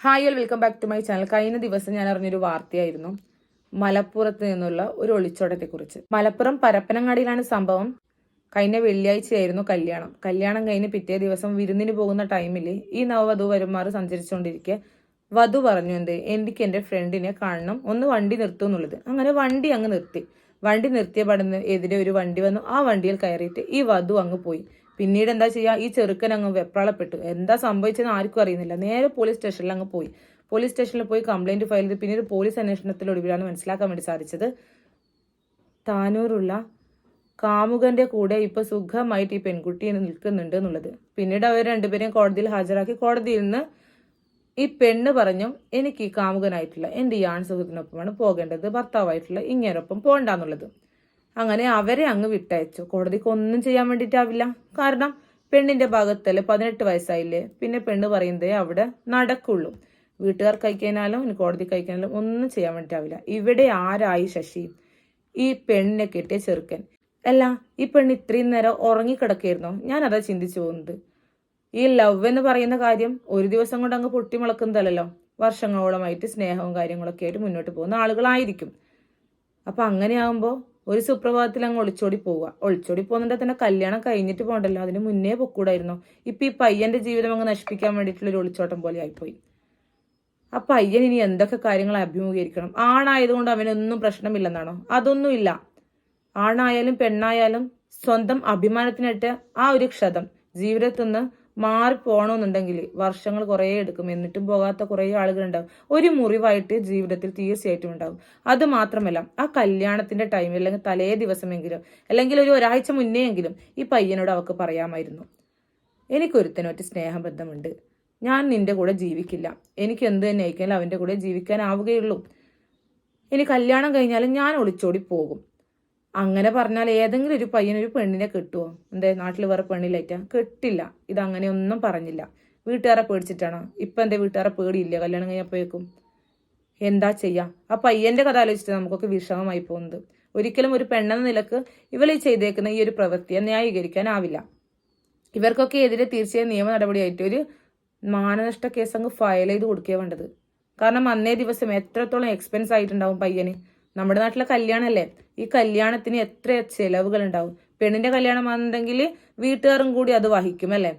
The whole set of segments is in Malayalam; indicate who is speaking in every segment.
Speaker 1: Hi all welcome back to my channel കഴിഞ്ഞ ദിവസം ഞാൻ അറിഞ്ഞൊരു വാർത്തയായിരുന്നു. മലപ്പുറത്ത് നിന്നുള്ള ഒരു ഒളിച്ചോട്ടത്തെക്കുറിച്ച്. മലപ്പുറം പരപ്പനങ്ങാടിയിലാണ് സംഭവം. കഴിഞ്ഞ വെള്ളിയാഴ്ചയായിരുന്നു കല്യാണം. കല്യാണം കഴിഞ്ഞ് പിറ്റേ ദിവസം വിരുന്നിന് പോകുന്ന ടൈമിൽ ഈ നവവധു വരുമാർ സഞ്ചരിച്ചുകൊണ്ടിരിക്കെ വധു പറഞ്ഞു എന്ത്? എനിക്ക് എന്റെ ഫ്രണ്ടിനെ കാണണം. ഒന്ന് വണ്ടി നിർത്തും എന്നുള്ളത്. അങ്ങനെ വണ്ടി അങ്ങ് നിർത്തി. വണ്ടി നിർത്തിയ പടന്ന് എതിരെ ഒരു വണ്ടി വന്നു. ആ വണ്ടിയിൽ കയറിയിട്ട് ഈ വധു അങ്ങ് പോയി. പിന്നീട് എന്താ ചെയ്യുക ഈ ചെറുക്കൻ അങ്ങ് വെപ്രാളപ്പെട്ടു. എന്താ സംഭവിച്ചതെന്ന് ആർക്കും അറിയുന്നില്ല. നേരെ പോലീസ് സ്റ്റേഷനിൽ അങ്ങ് പോയി. പോലീസ് സ്റ്റേഷനിൽ പോയി കംപ്ലൈന്റ് ഫയൽ ചെയ്ത് പിന്നീട് പോലീസ് അന്വേഷണത്തിലൊടുവിലാണ് മനസ്സിലാക്കാൻ വേണ്ടി സാധിച്ചത്. താനൂറുള്ള കാമുകന്റെ കൂടെ ഇപ്പൊ സുഖമായിട്ട് ഈ പെൺകുട്ടി നിൽക്കുന്നുണ്ട് എന്നുള്ളത്. പിന്നീട് അവർ രണ്ടുപേരെയും കോടതിയിൽ ഹാജരാക്കി. കോടതിയിൽ നിന്ന് ഈ പെണ്ണ് പറഞ്ഞു എനിക്ക് ഈ കാമുകനായിട്ടുള്ള എന്റെ ഈ ആൺ സുഹൃത്തിനൊപ്പമാണ് പോകേണ്ടത്. ഭർത്താവായിട്ടുള്ള ഇങ്ങനൊപ്പം പോകണ്ടെന്നുള്ളത് അങ്ങനെ അവരെ അങ്ങ് വിട്ടയച്ചു. കോടതിക്ക് ഒന്നും ചെയ്യാൻ വേണ്ടിയിട്ടാവില്ല. കാരണം പെണ്ണിന്റെ ഭാഗത്തല്ലേ പതിനെട്ട് വയസ്സായില്ലേ? പിന്നെ പെണ്ണ് പറയുന്നതേ അവിടെ നടക്കുള്ളൂ. വീട്ടുകാർ കഴിക്കാനാലും ഇനി കോടതി കഴിക്കാനാലും ഒന്നും ചെയ്യാൻ വേണ്ടിയിട്ടാവില്ല. ഇവിടെ ആരായി ശശി? ഈ പെണ്ണിനെ കെട്ടിയ ചെറുക്കൻ. അല്ല ഈ പെണ്ണ് ഇത്രയും നേരം ഉറങ്ങിക്കിടക്കായിരുന്നോ? ഞാൻ അതാ ചിന്തിച്ചു പോകുന്നത്. ഈ ലവ് എന്ന് പറയുന്ന കാര്യം ഒരു ദിവസം കൊണ്ട് അങ്ങ് പൊട്ടിമുളക്കുന്നതല്ലല്ലോ. വർഷങ്ങളോളമായിട്ട് സ്നേഹവും കാര്യങ്ങളൊക്കെ ആയിട്ട് മുന്നോട്ട് പോകുന്ന ആളുകളായിരിക്കും. അപ്പൊ അങ്ങനെയാകുമ്പോൾ ഒരു സുപ്രഭാതത്തിൽ അങ്ങ് ഒളിച്ചോടി പോവുക. ഒളിച്ചോടി പോകുന്നുണ്ടെങ്കിൽ തന്നെ കല്യാണം കഴിഞ്ഞിട്ട് പോകണ്ടല്ലോ. അതിന് മുന്നേ പൊക്കൂടായിരുന്നു. ഇപ്പൊ ഈ പയ്യന്റെ ജീവിതം അങ്ങ് നശിപ്പിക്കാൻ വേണ്ടിയിട്ടുള്ള ഒരു ഒളിച്ചോട്ടം പോലെ ആയിപ്പോയി. ആ പയ്യൻ ഇനി എന്തൊക്കെ കാര്യങ്ങൾ അഭിമുഖീകരിക്കണം? ആണായതുകൊണ്ട് അവനൊന്നും പ്രശ്നമില്ലെന്നാണോ? അതൊന്നുമില്ല. ആണായാലും പെണ്ണായാലും സ്വന്തം അഭിമാനത്തിനിട്ട് ആ ഒരു ക്ഷതം ജീവിതത്തിൽ നിന്ന് മാറി പോകണമെന്നുണ്ടെങ്കിൽ വർഷങ്ങൾ കുറേ എടുക്കും. എന്നിട്ടും പോകാത്ത കുറേ ആളുകളുണ്ടാവും. ഒരു മുറിവായിട്ട് ജീവിതത്തിൽ തീർച്ചയായിട്ടും ഉണ്ടാവും. അത് മാത്രമല്ല ആ കല്യാണത്തിന്റെ ടൈമിൽ അല്ലെങ്കിൽ തലേ ദിവസമെങ്കിലും അല്ലെങ്കിൽ ഒരു ഒരാഴ്ച മുന്നേ എങ്കിലും ഈ പയ്യനോട് അവൾക്ക് പറയാമായിരുന്നു. എനിക്കൊരുത്തനൊറ്റ സ്നേഹബന്ധമുണ്ട്. ഞാൻ നിന്റെ കൂടെ ജീവിക്കില്ല. എനിക്ക് എന്ത് തന്നെ ആയിക്കാലും അവന്റെ കൂടെ ജീവിക്കാനാവുകയുള്ളൂ. ഇനി കല്യാണം കഴിഞ്ഞാലും ഞാൻ ഒളിച്ചോടി പോകും. അങ്ങനെ പറഞ്ഞാൽ ഏതെങ്കിലും ഒരു പയ്യൻ ഒരു പെണ്ണിനെ കിട്ടുമോ എന്തേ നാട്ടിൽ വേറെ പെണ്ണില്ലായിട്ടാ? കിട്ടില്ല. ഇത് അങ്ങനെ ഒന്നും പറഞ്ഞില്ല. വീട്ടുകാരെ പേടിച്ചിട്ടാണോ? ഇപ്പം എന്തേ വീട്ടുകാരെ പേടിയില്ല? കല്യാണം കഴിഞ്ഞപ്പോഴേക്കും എന്താ ചെയ്യാം? ആ പയ്യന്റെ കഥ ആലോചിച്ചിട്ട് നമുക്കൊക്കെ വിഷമമായി പോകുന്നത്. ഒരിക്കലും ഒരു പെണ്ണെന്ന നിലയ്ക്ക് ഇവളെ ചെയ്തേക്കുന്ന ഈ ഒരു പ്രവൃത്തിയെ ന്യായീകരിക്കാനാവില്ല ഇവർക്കൊക്കെ എതിരെ തീർച്ചയായും നിയമ നടപടിയായിട്ട് ഒരു മാനനഷ്ട കേസ് അങ്ങ് ഫയൽ ചെയ്ത് കൊടുക്കുക വേണ്ടത്. കാരണം അന്നേ ദിവസം എത്രത്തോളം എക്സ്പെൻസ് ആയിട്ടുണ്ടാവും പയ്യന്? നമ്മുടെ നാട്ടിലെ കല്യാണമല്ലേ ഈ കല്യാണത്തിന് എത്ര ചെലവുകൾ ഉണ്ടാവും പെണ്ണിന്റെ കല്യാണമാണെന്നുണ്ടെങ്കിൽ വീട്ടുകാരും കൂടി അത് വഹിക്കും അല്ലേ?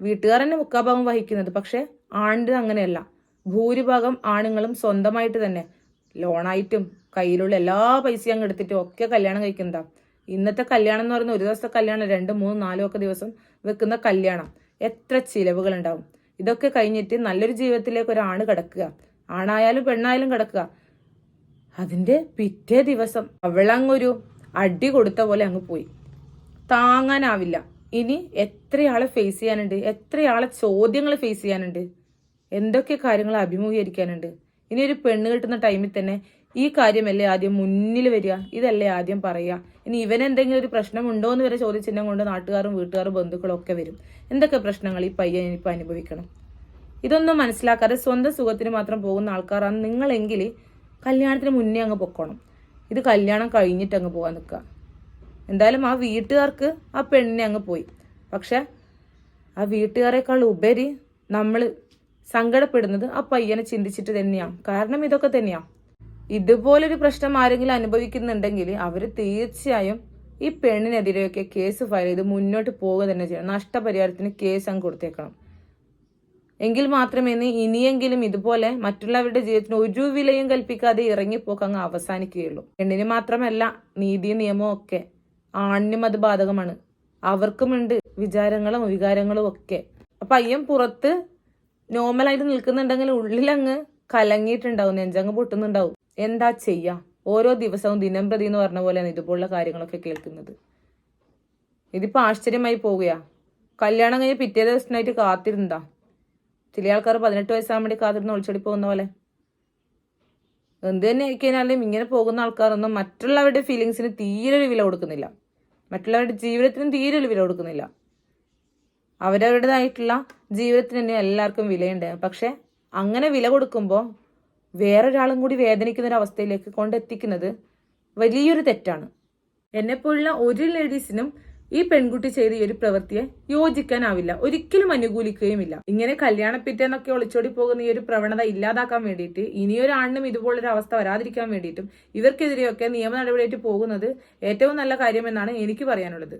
Speaker 1: വീട്ടുകാർ തന്നെ മുക്കാഭാഗം വഹിക്കുന്നത്. പക്ഷെ ആണിന്റെ അങ്ങനെയല്ല. ഭൂരിഭാഗം ആണുങ്ങളും സ്വന്തമായിട്ട് തന്നെ. ലോണായിട്ടും കയ്യിലുള്ള എല്ലാ പൈസയും അങ്ങ് എടുത്തിട്ടും ഒക്കെ കല്യാണം കഴിക്കുന്നതാ. ഇന്നത്തെ കല്യാണം എന്ന് പറയുന്ന ഒരു ദിവസത്തെ കല്യാണം രണ്ട് മൂന്ന് നാലും ഒക്കെ ദിവസം വെക്കുന്ന കല്യാണം. എത്ര ചിലവുകൾ ഉണ്ടാവും ഇതൊക്കെ കഴിഞ്ഞിട്ട് നല്ലൊരു ജീവിതത്തിലേക്ക് ഒരാണ് കിടക്കുക. ആണായാലും പെണ്ണായാലും കിടക്കുക. അതിന്റെ പിറ്റേ ദിവസം അവളങ്ങൊരു അടി കൊടുത്ത പോലെ അങ്ങ് പോയി. താങ്ങാനാവില്ല. ഇനി എത്രയാളെ ഫേസ് ചെയ്യാനുണ്ട്? എത്രയാളെ ചോദ്യങ്ങൾ ഫേസ് ചെയ്യാനുണ്ട്? എന്തൊക്കെ കാര്യങ്ങൾ അഭിമുഖീകരിക്കാനുണ്ട്? ഇനി ഒരു പെണ്ണ് കിട്ടുന്ന ടൈമിൽ തന്നെ ഈ കാര്യമല്ലേ ആദ്യം മുന്നിൽ വരിക? ഇതല്ലേ ആദ്യം പറയുക? ഇനി ഇവൻ എന്തെങ്കിലും ഒരു പ്രശ്നമുണ്ടോ എന്ന് വരെ ചോദിച്ചിട്ടും കൊണ്ട് നാട്ടുകാരും വീട്ടുകാരും ബന്ധുക്കളും ഒക്കെ വരും. എന്തൊക്കെ പ്രശ്നങ്ങൾ ഈ പയ്യൻ ഇനിയിപ്പോൾ അനുഭവിക്കണം? ഇതൊന്നും മനസ്സിലാക്കാതെ സ്വന്തം സുഖത്തിന് മാത്രം പോകുന്ന ആൾക്കാരാണ് നിങ്ങളെങ്കിൽ കല്യാണത്തിന് മുന്നേ അങ്ങ് പൊക്കണം. ഇത് കല്യാണം കഴിഞ്ഞിട്ട് അങ്ങ് പോകാൻ നിൽക്കുക എന്തായാലും ആ വീട്ടുകാർക്ക് ആ പെണ്ണിനെ അങ്ങ് പോയി. പക്ഷെ ആ വീട്ടുകാരെക്കാൾ ഉപരി നമ്മൾ സങ്കടപ്പെടുന്നത് ആ പയ്യനെ ചിന്തിച്ചിട്ട് തന്നെയാണ് കാരണം ഇതൊക്കെ തന്നെയാണ് ഇതുപോലൊരു പ്രശ്നം ആരെങ്കിലും അനുഭവിക്കുന്നുണ്ടെങ്കിൽ അവർ തീർച്ചയായും ഈ പെണ്ണിനെതിരെയൊക്കെ കേസ് ഫയൽ ചെയ്ത് മുന്നോട്ട് പോവുക തന്നെ ചെയ്യണം. നഷ്ടപരിഹാരത്തിന് കേസ് അങ്ങ് കൊടുത്തേക്കണം. എങ്കിൽ മാത്രമേ ഇനി ഇനിയെങ്കിലും ഇതുപോലെ മറ്റുള്ളവരുടെ ജീവിതത്തിന് ഒരു വിലയും കൽപ്പിക്കാതെ ഇറങ്ങിപ്പോക്ക് അങ്ങ് അവസാനിക്കുകയുള്ളൂ. പെണ്ണിന് മാത്രമല്ല നീതി നിയമവും ഒക്കെ ആണിനും അത് ബാധകമാണ്. അവർക്കുമുണ്ട് വിചാരങ്ങളും വികാരങ്ങളും ഒക്കെ. അപ്പൊ അയ്യൻ പുറത്ത് നോർമലായിട്ട് നിൽക്കുന്നുണ്ടെങ്കിൽ ഉള്ളിലങ്ങ് കലങ്ങിയിട്ടുണ്ടാവും നെഞ്ചങ്ങ് പൊട്ടുന്നുണ്ടാവും. എന്താ ചെയ്യാ? ഓരോ ദിവസവും ദിനം പ്രതി എന്ന് പറഞ്ഞ പോലെയാണ് ഇതുപോലുള്ള കാര്യങ്ങളൊക്കെ കേൾക്കുന്നത്. ഇതിപ്പോ ആശ്ചര്യമായി പോവുകയാണ് കല്യാണം കഴിഞ്ഞ് പിറ്റേ ദിവസമായിട്ട് കാത്തിരുന്നതാ. ചില ആൾക്കാർ പതിനെട്ട് വയസ്സാകാൻ വേണ്ടി കാത്തിരുന്ന് ഒളിച്ചോടി പോകുന്ന പോലെ. എന്ത് തന്നെ ആയിക്കഴിഞ്ഞാലും ഇങ്ങനെ പോകുന്ന ആൾക്കാരൊന്നും മറ്റുള്ളവരുടെ ഫീലിങ്സിന് തീരെ ഒരു വില കൊടുക്കുന്നില്ല. മറ്റുള്ളവരുടെ ജീവിതത്തിനും തീരെ ഒരു വില കൊടുക്കുന്നില്ല. അവരവരുടേതായിട്ടുള്ള ജീവിതത്തിന് തന്നെ എല്ലാവർക്കും വിലയുണ്ട്. പക്ഷെ അങ്ങനെ വില കൊടുക്കുമ്പോൾ വേറൊരാളും കൂടി വേദനിക്കുന്ന ഒരു അവസ്ഥയിലേക്ക് കൊണ്ടെത്തിക്കുന്നത് വലിയൊരു തെറ്റാണ്. എന്നെപ്പോലുള്ള ഒരു ലേഡീസിനും ഈ പെൺകുട്ടി ചെയ്ത ഈ ഒരു പ്രവൃത്തിയെ യോജിക്കാനാവില്ല. ഒരിക്കലും അനുകൂലിക്കുകയുമില്ല. ഇങ്ങനെ കല്യാണ പിറ്റേന്നൊക്കെ ഒളിച്ചോടി പോകുന്ന ഈ ഒരു പ്രവണത ഇല്ലാതാക്കാൻ വേണ്ടിയിട്ട് ഇനിയൊരാണിനും ഇതുപോലൊരു അവസ്ഥ വരാതിരിക്കാൻ വേണ്ടിയിട്ടും ഇവർക്കെതിരെയൊക്കെ നിയമ നടപടിയായിട്ട് പോകുന്നത് ഏറ്റവും നല്ല കാര്യമെന്നാണ് എനിക്ക് പറയാനുള്ളത്.